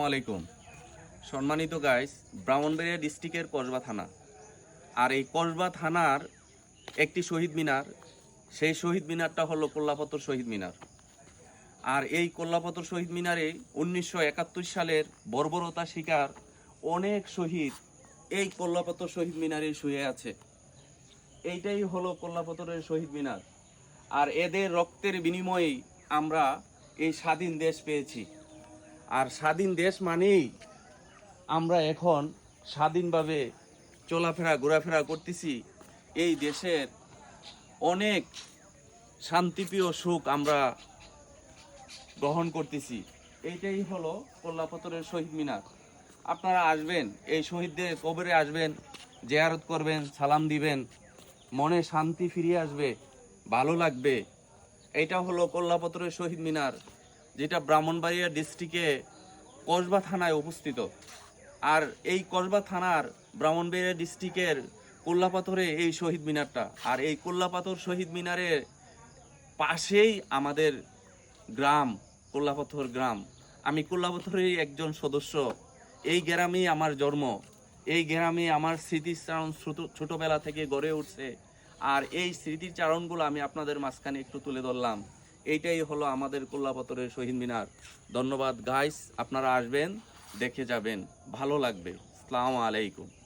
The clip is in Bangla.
আসসালামু আলাইকুম। সম্মানিত গাইস ব্রাহ্মণবাড়িয়া ডিস্ট্রিক্টের কসবা থানা। আর এই কসবা থানার একটি শহীদ মিনার, সেই শহীদ মিনারটা হলো কোল্লাপতর শহীদ মিনার। আর এই কোল্লাপতর শহীদ মিনারে উনিশশো একাত্তর সালের বর্বরতা শিকার অনেক শহীদ এই কোল্লাপতর শহীদ মিনারে শুয়ে আছে। এইটাই হলো কোল্লাপতরের শহীদ মিনার। আর এদের রক্তের বিনিময়েই আমরা এই স্বাধীন দেশ পেয়েছি। আর স্বাধীন দেশ মানেই আমরা এখন স্বাধীনভাবে চলাফেরা, ঘোরাফেরা করতেছি। এই দেশের অনেক শান্তিপ্রিয় সুখ আমরা গ্রহণ করতেছি। এইটাই হলো কল্লাপতরের শহীদ মিনার। আপনারা আসবেন, এই শহীদদের কবরে আসবেন, জেয়ারত করবেন, সালাম দিবেন। মনে শান্তি ফিরিয়ে আসবে, ভালো লাগবে। এটা হলো কল্লাপতরের শহীদ মিনার। যেটা ব্রাহ্মণবাড়িয়া ডিস্ট্রিক্টে কসবা থানায় অবস্থিত। আর এই কসবা থানার ব্রাহ্মণবাড়িয়া ডিস্ট্রিক্টের কোল্লাপাথরে এই শহীদ মিনারটা। আর এই কোল্লাপাথর শহীদ মিনারের পাশেই আমাদের গ্রাম, কোল্লাপাথর গ্রাম। আমি কোল্লাপাথরেরই একজন সদস্য। এই গ্রামেই আমার জন্ম। এই গ্রামে আমার স্মৃতিচারণ ছোট- ছোটবেলা থেকে গড়ে উঠছে। আর এই স্মৃতিচারণগুলো আমি আপনাদের মাঝখানে একটু তুলে ধরলাম। এইটাই হলো আমাদের কোল্লাপাতরের শহীদ মিনার। ধন্যবাদ গাইস আপনারা আসবেন, দেখে যাবেন। ভালো লাগবে। আসসালামু আলাইকুম।